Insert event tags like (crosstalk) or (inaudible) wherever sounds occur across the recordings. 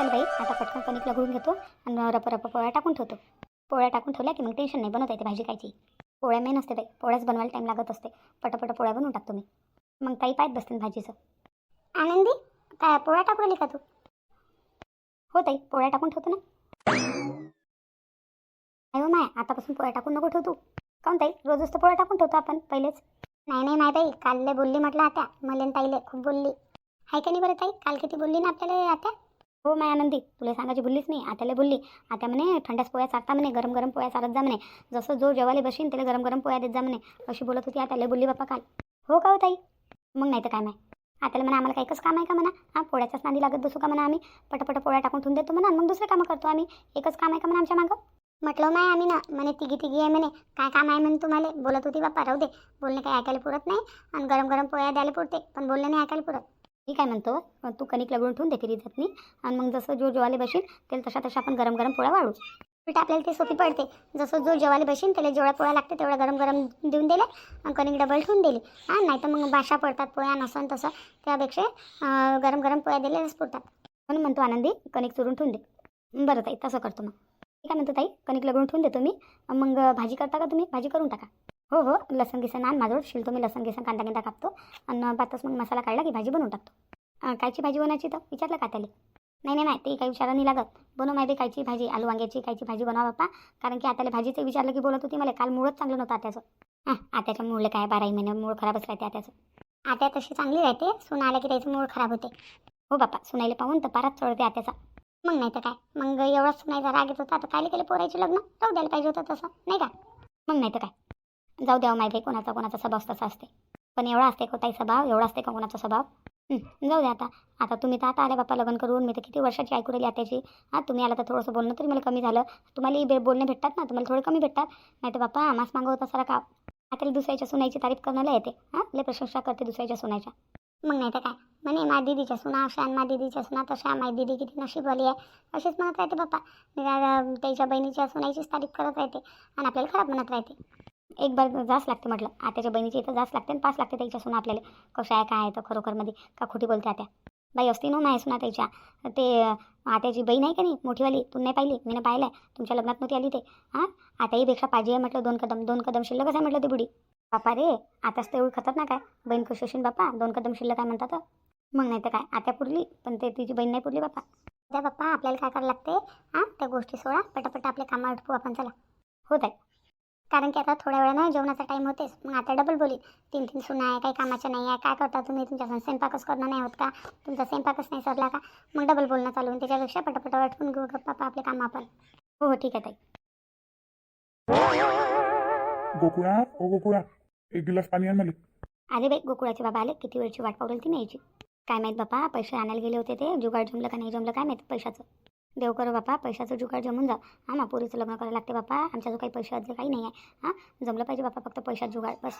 चल बाई. आता पटकन कणिक लगडून घेतो आणि रप रप पोळ्या टाकून ठेवतो. पोळ्या टाकून ठेवल्या की मग टेन्शन नाही बनवता येते भाजी कायची पोळ्या मेन असते बाई. पोळ्याच बनवायला टाईम लागत असते. पटापट पोळ्या बनवून टाकतो मी. मग ताई पाहत बसते ना भाजीचं. आनंदी काय पोळ्या टाकून राहिली का तू? हो ताई पोळ्या टाकून ठेवतो ना. नाही हो माय आतापासून पोळ्या टाकून नको ठेवतो काऊन ताई? रोजच तर पोळ्या टाकून ठेवतो आपण पहिलेच. नाही नाही माय ताई कालले बोलली म्हटलं आता मलेन ताईले खूप बोलली. हाय का नाही बरं ताई? काल किती बोलली ना आपल्याला आता हो माय आनंदी तुला सांगायची बोललीच नाही. आत्याला बोलली आता म्हणे थंड्याच पोळ्या चारता म्हणे गरम गरम पोळ्या चालत जा म्हणे. जसं जो जेवायला बशीन त्याला गरम गरम पोळ्या देत जा म्हणे. अशी बोलत होती आत्याला. बोलली बाप्पा काल. हो का हो ताई? मग नाही तर काय माय. आत्याला म्हणा आम्हाला काही एकच काम आहे का म्हणा? हां पोळ्याच्याच नांदी लागत बसू का म्हणा आम्ही? पटपट पोळ्या टाकून ठेवून देतो म्हणा मग दुसरे कामं करतो आम्ही. एकच काम आहे का म्हणा आमच्या मागं? म्हटलं हो नाही आम्ही ना म्हणे तिघी तिघी आहे म्हणे. काय काम आहे म्हणे तुम्हाला? बोलत होती बाप्पा राहू दे. बोलणे काही ऐकायला पुरत नाही आणि गरम गरम पोळ्या द्यायला पुरते पण बोलणे नाही ऐकायला पुरत. मी काय म्हणतो तू कणिक लगडून ठेवून दे रिझतनी आणि मग जसं जो जेवायला बशील त्याला तशा तशा आपण गरम गरम पोळ्या वाढू उलट आपल्याला ते सोपी पडते. जसं जो जेवायला बशील त्याला जेवढा पोळ्या लागते तेवढा गरम गरम देऊन दिले आणि कणिक डबल ठेवून दिली. हां नाही तर मग भाषा पडतात पोळ्या नसन तसं. त्यापेक्षा गरम गरम पोळ्या दिलेल्याच पुरतात. म्हणून म्हणतो आनंदी कणिक चुरून ठेवून दे. बरं ताई तसं करतो मग. ठीक आहे म्हणतो ताई कणिक लगडून ठेवून देतो मी मग भाजी करता का तुम्ही? भाजी करून टाका. हो हो लसण गिसण आण माझं शिलतो मी लसण गिसण कांदा कांदा कापतो. आणि बातच मग मसाला काढला की भाजी बनवून टाकतो. कायची भाजी बनायची तर विचारलं का त्याला? नाही नाही नाही ते काही विचारा नाही लागत. बनव माहिती कायची भाजी आलू वांग्याची कायची भाजी बनवा बाप्पा. कारण की आताला भाजीचं विचारलं की बोलत होती मला. काल मूळच चांगलं नव्हतं आत्याचं. हां आत्याच्या मूळला काय? बाराही महिने मूळ खराबच राहते आत्याचं. आत्या तशी चांगली राहते. सुना आल्या की त्याचं मूळ खराब होते. हो बाप्पा सुनायला पाहून तर पाराच चढते आत्याचा. मग नाही तर काय? मग एवढाच सुनायचा राग येत होता तर काय केले पोरायचे लग्न? जाऊ द्यायला पाहिजे होतं तसं नाही का? मग नाही तर काय? जाऊ द्यावं हो माहिती कोणाचा कोणाचा स्वभाव तसा असते. पण एवढा असते का स्वभाव एवढा असते का कोणाचा स्वभाव? जाऊ द्या आता. आता तुम्ही तर आता आले बाप्पा लग्न करून. मी तर किती वर्षाची ऐकू राहिली आत्याची? हां तुम्ही आला तर थोडंसं बोलणं तरी मला कमी झालं. तुम्हाला बे बोलणे भेटतात ना तुम्हाला थोडं कमी भेटतात. नाही तर बाप्पा मास मागं होता का आता दुसऱ्याच्या सुनायची तारीफ करण्याला येते. हां लय प्रशंसा करते दुसऱ्याच्या सुनायच्या मग नाही तर काय? म्हणे मा दीदीच्या सुना अशा आणि मा दिदीच्या सुना तशा माय दिदी किती नशीबवाली आहे. अशीच म्हणत राहते बाप्पा. त्याच्या बहिणीच्या सुनायचीच तारीफ करत राहते. आणि आपल्याला खराब म्हणत राहते. एक बार जास्त लागते म्हटलं. आत्याच्या बहिणीची इथं जास्त लागते आणि पास लागते त्याच्या सुना आपल्याला. कशा आहे काय आहे तर खरोखरमध्ये का खोटी बोलते आत्या? बाई असती ना हो माय सुना त्याच्या. ते आत्याची बहीण आहे का नाही मोठीवाली? तू नाही पाहिली? मी पाहिलं आहे तुमच्या लग्नात नव्हती आली ते. हां? आताहीपेक्षा पाहिजे आहे म्हटलं दोन कदम दोन कदम शिल्लकच आहे म्हटलं ती बुडी. बापा रे आताच तर एवढी खतात ना काय बहीण कशी असेल बापा दोन कदम शिल्लक काय म्हणतात. मग नाही तर काय? आत्या पुरली पण ते तिची बहीण नाही पुरली बापा. त्या बाप्पा आपल्याला काय करायला लागते? हां? त्या गोष्टी सोडा पटापट आपल्या कामावर आटपू आपण चला. होत आहे कारण की आता थोड्या वेळानं जेवणाचा टाईम होतेच. मग आता डबल बोली. तीन तीन सुना आहे काही कामाच्या नाही आहे काय करता तुम्ही? तुमच्या स्वयंपाकच करणं नाही होत का? तुमचा स्वयंपाकच नाही सरला का? मग डबल बोलणं चालू त्याच्यापेक्षा पटापट आटपून घेऊ गप्पा आपले कामं आपण. हो हो ठीक आहे ताई. गोकुळा ओ गोकुळा एक गिलास पाणी आण आले बाई गोकुळाचे बाबा आले. किती वेळची वाट पावली ती न्यायची? काय माहीत बापा पैसे आणायला गेले होते ते. जुगाड जमलं का नाही जमलं काय माहीत पैशाचं? देव करो बापा पैशाचं जुगाड जमून जा हां मा पोरीचं लग्न करायला लागते बापा. आमच्या जो काही पैसे असले काही नाही आहे. हां जमलं पाहिजे बापा फक्त पैशात जुगाड बस.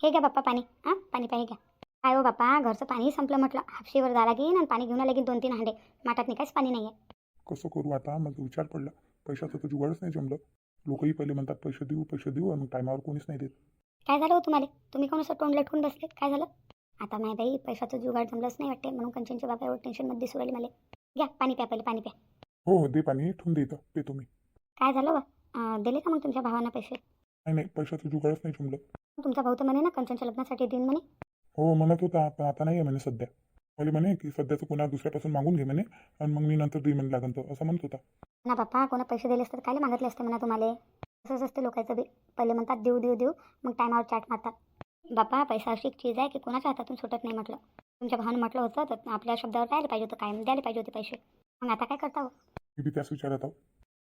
हे घ्या बाप्पा पाणी. हां पाणी पाणी घ्या. काय हो बापा घरचं पाणी संपलं म्हटलं. हापशीवर जा लागेन आणि पाणी घेऊन की दोन तीन हांडे. माठात नाही काहीच पाणी नाही आहे कसं करू आता? माझा विचार पडला. पैशाचं तर जुगाडच नाही जमलं. लोकही पहिले म्हणतात पैसे देऊ पैसे देऊ आणि टायमावर कोणीच नाही देत. काय झालं हो तुम्हाला? तुम्ही कोण असं तोंड लटकून बसले काय झालं? आता माय बाई पैशाचं जुगाड जमलंच नाही वाटते म्हणून कंचनचे बाबा एवढं टेन्शनमध्ये दिसू राहिले मला घ्या पाणी प्या पहिले पाणी प्या. हो हो दे पाणी ठेवून दे इथं पे तुम्ही काय झालं बा? अं, दिले का मग तुमच्या भावांना पैसे? नाही नाही पैशाचं जुगाडच नाही जमलं. तुमचा भाऊ तर म्हणे ना कंचनच्या लग्नासाठी देईन म्हणे. हो म्हणत होता पण आता नाही आहे म्हणे सध्या. मला म्हणे की सध्याचं कोणा दुसऱ्यापासून मागून घे म्हणे आणि मग मी नंतर देईन म्हणे लागन तर असं म्हणत होता. ना बाप्पा कोणा पैसे दिले असतात काय मागितले असते म्हणा तुम्हाला? असंच असते लोकांचं बी. पहिले म्हणतात देऊ देऊ देऊ मग टायमावर चाट मारतात. बाप्पा पैसा अशी एक चीज आहे की कोणाच्या हातातून सुटत नाही म्हटलं. तुमच्या भावानं म्हटलं होतं तर आपल्या शब्दावर राहायला पाहिजे होतं काय द्यायला पाहिजे होते पैसे. मग आता काय करता हो? मी बी त्याच विचारात आहो.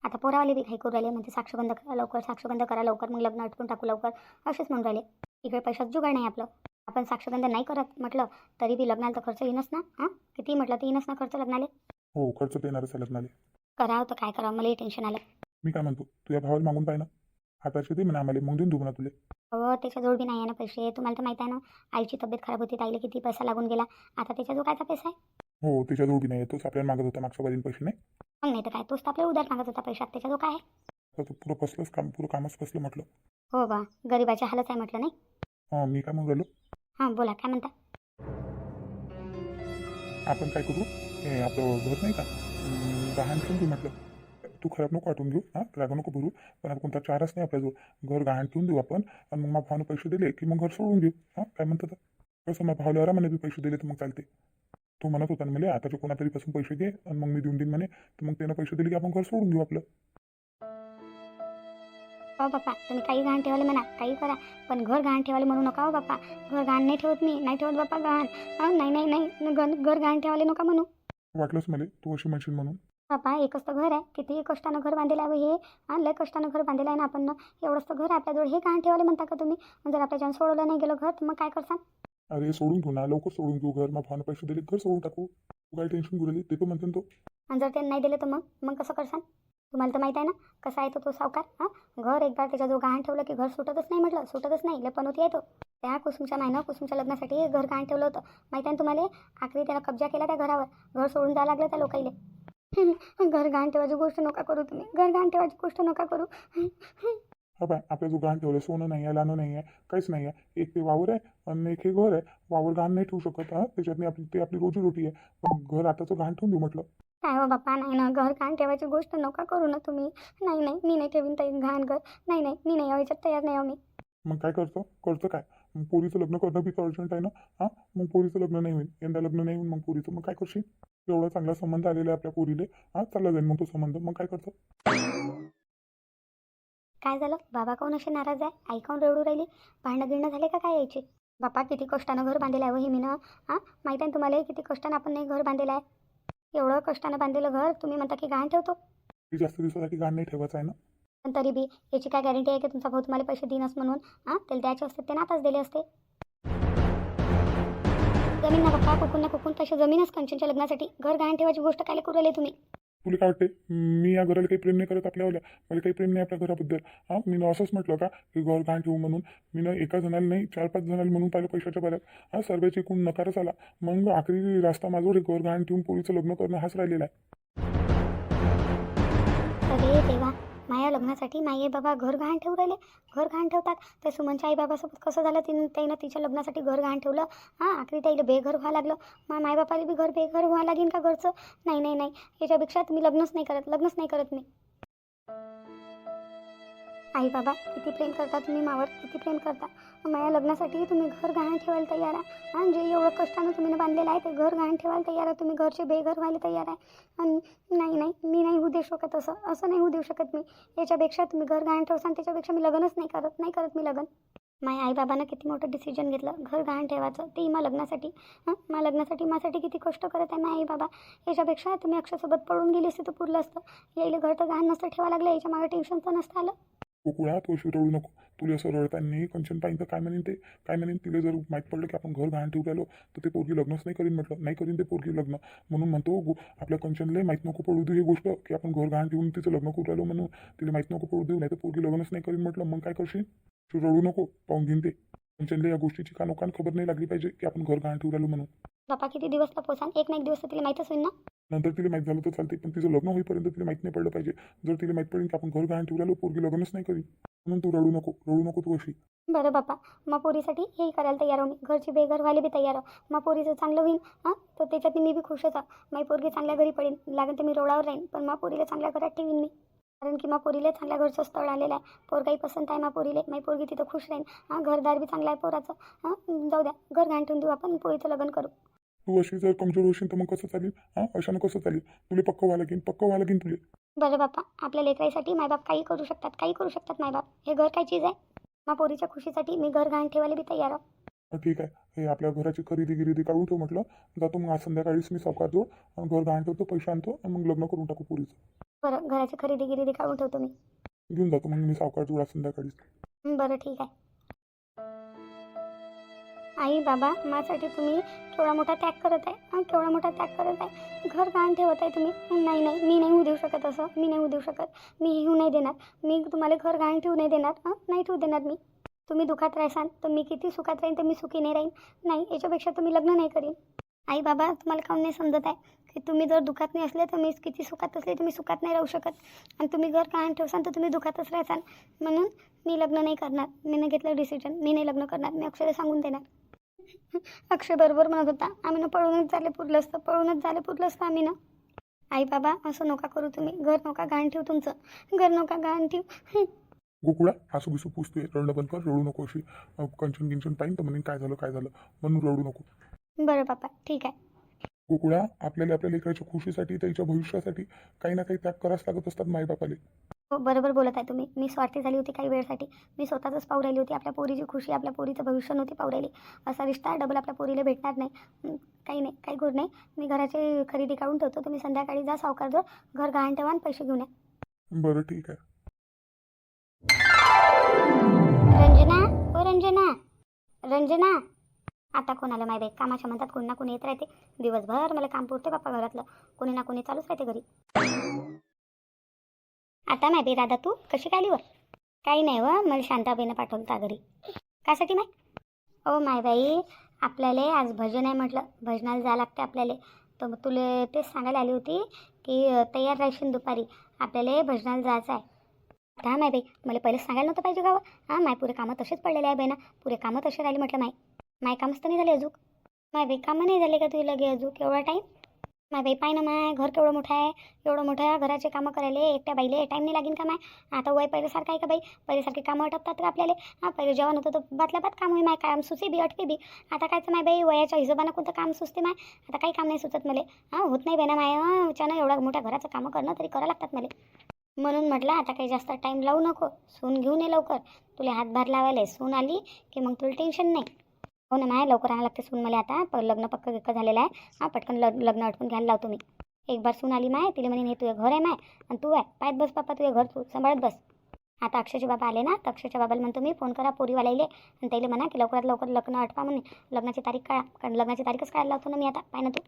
आता पोरावाले बी घाई करू राहिले म्हणते साक्षगंध करा लवकर साक्षगंध करा लवकर मग लग्न अटकून टाकू लवकर असेच म्हणून राहिले. इकडे पैशात जुगाड नाही आपलं. आपण साक्षगंध नाही करत म्हटलं तरी बी लग्नाला तर खर्च येईनच ना? हां? किती म्हटलं तर येईनच ना खर्च लग्नाले? हो खर्च देणारच आहे लग्नाले. करावं तर काय करावं मलाही टेन्शन आलं मी काय म्हणतो तुझ्या भावाला मागून पाहिजे ना. हाताचे दे म्हणा आम्हाला मग देऊन देऊ म्हणा तुले. हो त्याच्याजवळ बी नाही आहे ना पैसे. तुम्हाला तर माहिती आहे ना आईची तब्येत खराब होती ताईला किती पैसा लागून गेला. आता त्याच्याजवळ कायचा पैसा आहे? हो त्याच्याजवळ बी नाही आहे. तोच आपल्याला मागत होता मागच्या बाजून पैसे नाही? मग नाही तर काय तोच तर आपल्याला उधार मागत होता पैशात. त्याच्याजवळ काय आहे? तर तो पुरं फसलंच काम पुरं कामच फसलं म्हटलं. हो बा गरिबाच्या हालच आहे म्हटलं नाही? हां मी काय म्हणून राहिलो? हां बोला काय म्हणता? आपण काय करू? हे आपलं घर नाही का? अं, गहाण ठेवून म्हटलं. तू खराब नको वाटून घेऊ हां? रागा नको भरू पण आता कोणता चारच नाही आपल्याजवळ. घर गहाण ठेवून देऊ आपण. आणि मग माझ्या भावानं पैसे दिले की मग घर सोडून घेऊ हां? काय म्हणतात कसं माझ्या भावाला आरामाने बी पैसे दिले तर मग चालते. तो म्हणत होता मला आताच्या कोणातरी पासून पैसे घे आणि मग मी देऊन देईन म्हणे. तर मग त्यानं पैसे दिले की आपण घर सोडून घेऊ आपलं. हो बाप्पा तुम्ही काही गहाण ठेवाले म्हणा काही करा. पण घर गहाण ठेवाले म्हणू नका हो बाप्पा. घर गहाण नाही ठेवत मी नाही ठेवत बाप्पा गहाण नाही नाही नाही. घर घर गहाण ठेवाले नका म्हणू. वाटलंच मला तू अशी म्हणशील म्हणून. बाप्पा एकच तर घर आहे. किती कष्टानं घर बांधलेलं आहे हे लय कष्टानं घर बांधलेलं आहे ना आपण एवढंच तर घर आहे आपल्याजवळ हे गहाण ठेवाले म्हणता का तुम्ही? जर आपल्याच्यानं सोडवलं नाही गेलं घर तर मग काय करसान? अरे सोडून घेऊ ना. लवकर सोडून घेऊ घर. भावानं पैसे दिले घर सोडून टाकू. तू काय टेन्शन घेऊ ते पण म्हणते तो. आणि जर त्यांनी नाही दिलं तर मग? मग कसं करसान? तुम्हाला तर माहीत आहे ना कसा आहे तो तो सावकार हां? घर एकदा त्याच्या जो गहाण ठेवलं की घर सुटतच नाही म्हटलं. सुटतच नाही लय पण होती आहे तो त्या कुसुमच्या मायनं कुसुमच्या लग्नासाठी घर गहाण ठेवलं होतं. माहीत आहे ना तुम्हाला? आखरी त्याला कब्जा केला त्या घरावर. घर सोडून जावं लागलं त्या लोकाईले. घर गहाण ठेवायची गोष्ट नका करू तुम्ही. घर गहाण ठेवायची गोष्ट नका करू. हा बाय आपल्या जो गहाण ठेवलं सोनं नाही आहे लानं नाही आहे काहीच नाही आहे एक ते वावर आहे आणि एक हे घर आहे. वावर गहाण नाही ठेवू शकत हा. त्याच्यातनी आपली ते आपली रोजीरोटी आहे. पण घर आताचं गहाण ठेवून देऊ म्हटलं. काय हो बाप्पा नाही ना. घर गहाण ठेवायची गोष्ट नका करू ना तुम्ही. नाही नाही. मी नाही ठेवीन ताई घाण घर. नाही नाही. मी नाही याच्यात तयार नाही आहो मी. मग काय करतो? करतो काय? मग पोरीचं लग्न करणं बी अर्जंट आहे ना? हां? मग पोरीचं लग्न नाही होईल. यंदा लग्न नाही होईल मग पोरीचं. मग काय करशील? एवढा चांगला संबंध आलेला आहे आपल्या पोरीले. हां चालला जाईल मग तो संबंध. मग काय करतो? काय झालं? बाबा काऊन असे नाराज आहे? आई काऊन रडू राहिली? भांडणं गिरणं झाले का काय यायचे? बापा किती कष्टानं घर बांधलेलं आहे हो हे मीनं हां माहीत आहे तुम्हाला हे किती कष्टानं आपण नाही घर बांधलेलं आहे एवढं कष्टानं बांधलेलं घर तुम्ही म्हणता की गहाण ठेवतो? ती जास्त दिवसासाठी गहाण नाही ठेवायचं आहे ना? पण तरी बी याची काय गॅरंटी आहे की तुमचा भाऊ तुम्हाला पैसे देईनच म्हणून? हां त्याला द्यायचे असते ते नाताच दिले असते. जमीन ना बाप्पा कुकून ना कुकून जमीनच कंचनच्या लग्नासाठी घर गहाण ठेवायची गोष्ट काय करू राहिले तुम्ही? तुला काय वाटते मी या घराला काही प्रेम नाही करत आपल्यावाल्या मला काही प्रेम नाही आपल्या घराबद्दल. हां मी असंच म्हटलं का की घर गहाण ठेवू म्हणून. मी ना एका जणाला नाही चार पाच जणाला म्हणून पाहिलं पैशाच्या बऱ्यात हा सर्वेची एकूण नकारच आला. मग आखरी रास्ता माझ्यावर घर गहाण ठेवून पोरीचं लग्न करणं हाच राहिलेला आहे. माया लग्नासाठी माई आई बाबा घर गहाण ठेवू राहिले. घर गहाण ठेवतात. ते सुमनच्या आईबाबासोबत कसं झालं? तिनं त्यानं तिच्या लग्नासाठी घर गहाण ठेवलं. हां आखरी त्याला बेघर व्हावं लागलं. मा मायबापाला बी घर बेघर व्हावं लागेल का घरचं? नाही नाही नाही. याच्यापेक्षा तुम्ही लग्नच नाही करत. लग्नच नाही करत मी. आई बाबा किती प्रेम करता तुम्ही मावर किती प्रेम करता? माझ्या लग्नासाठी तुम्ही घर गहाण ठेवायला तयार आहे. आणि जे एवढं कष्टानं तुम्ही बांधलेलं आहे ते घर गहाण ठेवायला तयार आहे. तुम्ही घरचे बेघर व्हायला तयार आहे. आणि नाही नाही मी नाही होऊ देऊ शकत असं. असं नाही होऊ देऊ शकत मी. याच्यापेक्षा तुम्ही घर गहाण ठेवसान त्याच्यापेक्षा मी लग्नच नाही करत नाही करत मी लग्न. माझ्या आईबाबानं किती मोठं डिसिजन घेतलं घर गहाण ठेवायचं. तेही मा लग्नासाठी. हां? मा लग्नासाठी माझ्यासाठी किती कष्ट करत आहे माझ्या आई बाबा. याच्यापेक्षा तुम्ही अक्षरसोबत पळून गेली असते तर पुरलं असतं. यायला घर तर गहाण नसतं ठेवा लागलं याच्या मागे टेन्शन तर नसतं आलं. कुकुळा तू अशी नको. तुला असं रडताना कंचन पाहिजे तर काय म्हणेन ते? काय म्हणेन? तिला जर माहीत पडलं की आपण घर गहाण ठेवू राहिलो तर ते पोरगी लग्नच नाही करीन म्हटलं. नाही करीन ते पोरगी लग्न. म्हणून म्हणतो आपल्या कंचनला माहीत नको पडू देऊ ही गोष्ट की आपण घर गहाण ठेवून तिचं लग्न करू राहिलो म्हणून. तिला माहीत नको पडू देऊ नाही तर पोरगी लग्नच नाही करीन म्हटलं. मग काय करशील? तू रडू नको पाहून घेईन ते. कंचनला या गोष्टीची कानोकान खबर नाही लागली पाहिजे की आपण घर गहाण ठेवू राहिलो म्हणून. बापा किती दिवस पोसान? एक ना एक दिवस तर तिला माहीतच होईल ना? नंतर तिला माहीत झालं तर चालते पण तिचं लग्न होईपर्यंत तिला माहीत नाही पडलं पाहिजे. जर तिला माहीत पडेल की आपण घर गहाण ठेवू राहिलो पोरगी लग्नच नाही करीन म्हणून तू रडू नको रडू नको तू अशी. बरं बापा मग पोरीसाठी हेही करायला तयार आहो मी घरची बेघर व्हायला बी तयार आहो मग पोरीचं चांगलं होईल हां? तर त्याच्यात मी बी खुशच आहे माझी पोरगी चांगल्या घरी पडेल लागेल तर मी रोडावर राहीन पण मग पोरीला चांगल्या घरात ठेवीन मी. कारण की मग पोरीला चांगल्या घरचं स्थळ आलेलं आहे. पोरगाही पसंत आहे मग पोरीले. माझी पोरगी तिथं खुश राहीन. हां घरदार बी चांगलं आहे पोराचं. हां जाऊ द्या. घर गांठून देऊ आपण. पोरीचं लग्न करू. तू अशी जर कमजोर होशील तर मग कसं चालेल? हां अशानं कसं चालेल? तुला पक्क व्हायला लागेल. पक्क व्हायला लागेल तुले. बरं बाप्पा आपल्या लेकराईसाठी मायबाप काही करू शकतात. काही करू शकतात मायबाप हे घर काय चीज आहे? मग पोरीच्या खुशीसाठी मी घर गहाण ठेवायला बी तयार आहो. हा, ठीक आहे. हे आपल्या घराची खरेदी गिरेदी काढून ठेव म्हटलं. जातो मग आज संध्याकाळीच मी सावकार जोड घर गहाण ठेवतो पैसे आणतो आणि मग लग्न करून टाकू पोरीचं. घराची खरेदी गिरेदी काढून ठेवतो मी. घेऊन जातो मग मी सावकार संध्याकाळीच हं, बरं ठीक आहे. आई बाबा माझ्यासाठी तुम्ही केवढा मोठा त्याग करत आहे हं, केवढा मोठा त्याग करत आहे. घर गहाण ठेवत आहे तुम्ही. हं, नाही नाही मी नाही होऊ देऊ शकत असं. मी नाही होऊ देऊ शकत. मी येऊ नाही देणार. मी तुम्हाला घर गहाण ठेवू नाही देणार. हं, नाही ठेवू देणार मी. तुम्ही दुखात राहसान तर मी किती सुखात राहीन तर मी सुखी नाही राहीन. नाही याच्यापेक्षा तुम्ही लग्न नाही करीन. आई बाबा तुम्हाला काऊन नाही समजत आहे? तुम्ही जर दुखात नाही असले तर मी किती सुखात असले तुम्ही सुखात नाही राहू शकत. आणि तुम्ही घर गहाण ठेवसान तर तुम्ही दुखातच राहसान. म्हणून मी लग्न नाही करणार. मी नाही घेतलं डिसिजन मी नाही लग्न करणार. मी अक्षरशः सांगून देणार. (laughs) अक्षय बरोबर म्हणत होता. आम्ही ना पळूनच झाले पुरलं असतं पळूनच झाले पुरलं असतं आम्ही ना. आई बाबा असं नका करू तुम्ही. घर नका घाण ठेवू तुमचं. घर नका घाण ठेवू. गोकुळा हसू बिसू पुसते रडणं बंद कर. रडू नको अशी. कंचन गिंचन पाहिजे तर म्हणेन काय झालं? काय झालं? म्हणून रडू नको. बरं बापा ठीक आहे. गोकुळा आपल्याला आपल्या लेकराच्या खुशीसाठी त्याच्या भविष्यासाठी काही ना काही त्याग करावंच लागत असतात माईबापाले हो बरोबर बोलत आहे तुम्ही. मी स्वार्थी झाली होती काही वेळसाठी. मी स्वतःच पाहू राहिली होती. आपल्या पोरीची खुशी आपल्या पोरीचं भविष्य नव्हती पाहू राहिली. असा रिश्ता डबल आपल्या पोरीला भेटणार नाही. काही नाही काही गोड नाही. मी घराची खरेदी काढून ठेवतो. तुम्ही संध्याकाळी जा सावकारजवळ. घर गहाण ठेवा आणि पैसे घेऊन या. बरं ठीक आहे. रंजना ओ रंजना. रंजना आता कोणाला माय बाई कामाच्या म्हणतात कोणी ना कोणी येत राहते. दिवसभर मला काम पुरते बाप्पा घरातलं. कोणी ना कोणी चालूच राहते घरी. आता मायबाई दादा तू कशी काय व काही नाही व मला शांताबाईनं पाठवलं त्या घरी. कासाठी माय? ओ माय बाई आपल्याला आज भजन आहे म्हटलं. भजनाला जावं लागते आपल्याला. तर तुला तेच सांगायला आली होती की तयार राहशील दुपारी. आपल्याला भजनाला जायचं आहे. हा माय बाई मला पहिलेच सांगायला नव्हतं पाहिजे गावं हां माय पुरे कामं तसेच पडलेले आहे बाई ना पुरे कामं तसे राहिले म्हटलं माय. माय कामच तर नाही झाले अजूक माय बाई कामं नाही झाले का तुला लगे अजूक एवढा टाईम माय बाई पाय ना माय घर केवढं मोठं आहे एवढं मोठं आहे घराचे कामं करायला एकट्या बाईले टाईम नाही लागेल का माय? आता वय पहिल्यासारखं आहे का बाई? पहिल्यासारखे कामं अटपतात का आपल्याला? हां पहिले जेवण होतं तर बातल्या बात काम होई माय काम सुचे बी अटके बी. आता कायचं माय बाई वयाच्या हिशोबानं कोणतं काम सुचते माय? आता काही काम नाही सुचत मला. हां होत नाही बाई ना माय हं, एवढ्या मोठ्या घराचं कामं करणं तरी करावं लागतात मला. म्हणून म्हटलं आता काही जास्त टाईम लावू नको. सून घेऊन ये लवकर. तुला हातभार लावायला सून आली की मग तुला टेन्शन नाही. हो ना माय लवकर आणायला लागते सून मला आता. प लग्न पक्क गिक्क झालेलं आहे. हां पटकन लग लग्न अटकून घ्यायला लावतो मी एक बार सून आली माय तिला म्हणे हे तुझं घर आहे माय. आणि तू आहे. पायत बस बाप्पा तुझं घर तू सांभाळत बस. आता अक्षयचे बाबा आले ना तर अक्षयच्या बाबाला म्हणतो मी फोन करा पोरीवाला येईल आणि त्याला म्हणा की लवकरात लवकर लग्न आठवा म्हणे. लग्नाची तारीख काढा. कारण लग्नाची तारीखच काढायला लावतो ना मी आता. पाय ना तू.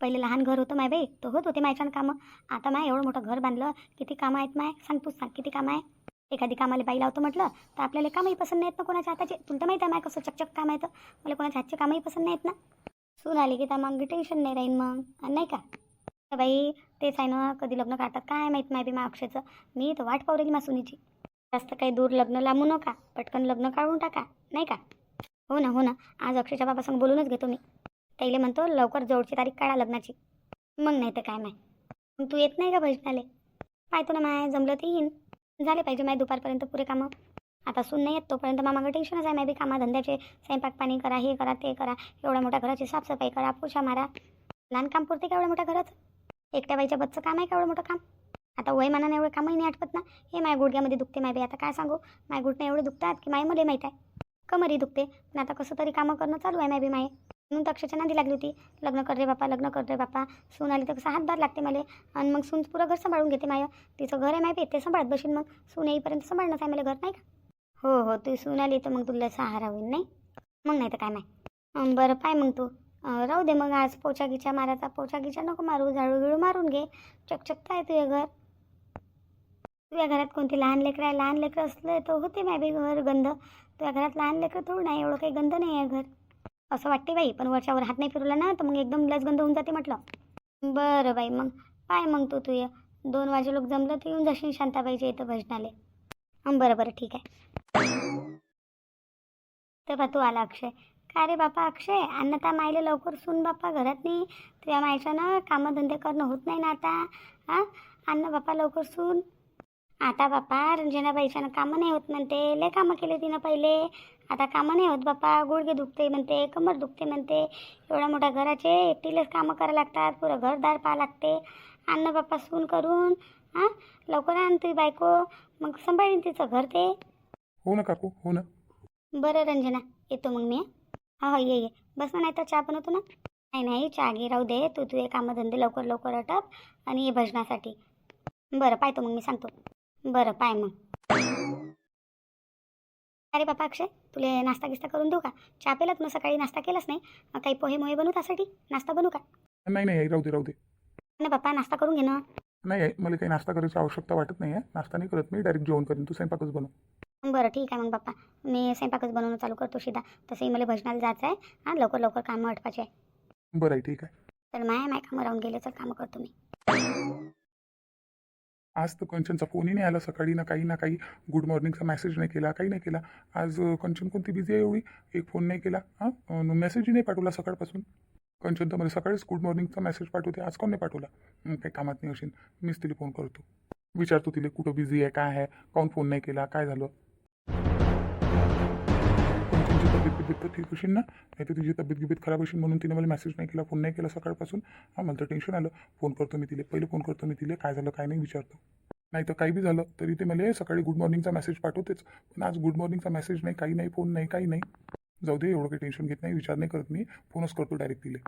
पहिले लहान घर होतं माय बाई. तर होत होते मायच्यानं कामं. आता माय एवढं मोठं घर बांधलं. किती कामं आहेत माय? सांग तूच सांग. किती कामं आहे? एखादी कामाला बाई लावतो म्हटलं तर आपल्याला कामही पसंत नाहीत ना कोणाच्या हाताचे. तुला तर माहीत आहे माय कसं चकचक काम आहे तर. मला कोणाच्या हातचे कामही पसंत नाहीत ना. सून आली की तर मग टेन्शन नाही राहीन मग. आणि नाही का? बाई तेच आहे ना कधी लग्न काढतात काय माहीत नाही बी मा अक्षयचं. मी तर वाट पाहू मा सुनीची. जास्त काही दूर लग्न लांबू नका. पटकन लग्न काढून टाका. नाही का? हो ना हो ना. आज अक्षयच्या बाबासंग बोलूनच घेतो मी. त्याला म्हणतो लवकर जवळची तारीख काढा लग्नाची. मग नाही तर काय माय? मग तू येत नाही का भजनाले? पाहतो ना माय जमलं ते येईन. झाले पाहिजे माय दुपारपर्यंत पुरे कामं. आता सून नाही येत तोपर्यंत मामाकडे टेन्शनच आहे माय बी कामाधंद्याचे स्वयंपाक पाणी करा हे करा ते करा. एवढ्या मोठ्या घराची साफसफाई करा पोछा मारा. लहान काम पुरते का एवढ्या मोठ्या घरात? एकट्या बाईच्या बच्चं काम आहे का एवढं मोठं काम? आता वय मनाने एवढं कामही नाही आठवत ना. हे माय गुडघ्यामध्ये दुखते माय बाई. आता काय सांगू? माय गुडने एवढे दुखतात की माय मला माहीत आहे. कमरही दुखते. पण आता कसं तरी कामं करणं चालू आहे माय बी माय. म्हणून तर अक्षरच्या नादी लागली होती. लग्न कर रे बापा लग्न कर रे बापा. सून आली तर कसं हातभार लागते मला. आणि मग सून पुरं घर सांभाळून घेते माय. तिचं घर आहे माहिती ते सांभाळत बशीन मग. सून येईपर्यंत सांभाळणंच आहे मला घर नाही का? हो हो तू सून आली तर मग तुला सहारा होईल नाही? मग नाही तर काय नाही बरं पाय मग तू. राहू दे मग आज पोचा गिचा मारायचा पोचा गिचा नको मारू झाडू गिळू मारून घे. चकचक काय तुझे घर. तुझ्या घरात कोणती लहान लेकरं आहे? लहान लेकरं असलं तर होते माय बी घर गंध. तुझ्या घरात लहान लेकरं थोडं नाही एवढं काही गंध नाही आहे घर. असं वाटते बाई पण वरच्यावर हात नाही फिरवला ना तर मग एकदम लस गंध होऊन जाते म्हटलं. बरं बाई मग पाय मग तू तू ये दोन वाजे लोक जमलं तर येऊन जाशील शांताबाईच्या इथं भजनाले. बरं बरं ठीक आहे. तर बा तू आला अक्षय. का रे बापा अक्षय? अन्नता मायले लवकर सून बापा घरात नाही. तुझ्या मायच्यानं कामधंदे करणं होत नाही ना आता. हां? अन्न बापा लवकर सून. आता बापा रंजनाबाईच्यानं कामं नाही होत म्हणते. लय कामं केले तिनं पहिले. आता कामं नाही होत बापा गुडघे दुखते म्हणते कमर दुखते म्हणते. एवढ्या मोठ्या घराचे एकटीलेच कामं करायला लागतात. पुरं घरदार पाहा लागते. अन्न बापा सून करून हां लवकर आण तुझी बायको. मग सांभाळीन तिचं घर ते. हो ना काकू हो ना. बरं रंजना येतो मग मी हं? हा हो ये ये. बस ना नाही तर चहा बनवतो ना. नाही नाही चहा घे राहू दे. तू तुझे कामधंदे लवकर लवकर अटप आणि ये भजनासाठी. बरं पाहतो मग मी सांगतो. बरं पाय मग. अरे बापा अक्षय तुले नाश्ता गिस्ता करून देऊ का? चहा पेलात मग सकाळी नाश्ता केलाच नाही? मग काही पोहे मोहे बनवू त्यासाठी? नाश्ता बनवू का? नाही नाही आई राहू दे राहू दे. ना बापा नाश्ता करून घे ना. नाही मला काही नाश्ता करायची आवश्यकता वाटत नाही आहे नाश्ता नाही करत मी डायरेक्ट जेवण करेन. तू स्वयंपाकच बनव. बरं ठीक आहे मग बाप्पा. मी स्वयंपाकच बनवणं चालू करतो शिदा तसंही मला भजनाला जायचं आहे हां. लवकर लवकर कामं अटपायचे आहे. बरं ठीक आहे. तर माय माय कामं राहून गेले तर कामं करतो मी. आज तर कंचनचा फोनही नाही आला सकाळी ना काही ना काही गुड मॉर्निंगचा मेसेज नाही केला काही नाही केला. आज कंचन कोणती बिझी आहे एवढी? एक फोन नाही केला. हां? मेसेजही नाही पाठवला सकाळपासून. कंचन तर मला म्हणजे सकाळीच गुड मॉर्निंगचा मेसेज पाठवते आज कोण नाही पाठवला? काही कामात नाही असेल मीच तिला फोन करतो. विचारतो तिला कुठं बिझी आहे काय आहे? काऊन फोन नाही केला? काय झालं? तब्येत तर ठीक होशील ना? नाही तर तुझी तब्येत गिबेत खराब होशील म्हणून तिने मला मेसेज नाही केला फोन नाही केला सकाळपासून. हां मला तर टेन्शन आलं. फोन करतो मी तिला. पहिले फोन करतो मी तिला. काय झालं काय नाही विचारतो. नाही तर काही बी झालं तरी ते मला सकाळी गुड मॉर्निंगचा मेसेज पाठवतेच. पण आज गुड मॉर्निंगचा मेसेज नाही काही नाही फोन नाही काही नाही. जाऊ दे एवढं काही टेन्शन घेत नाही विचार नाही करत मी. फोनच करतो डायरेक्ट तिला.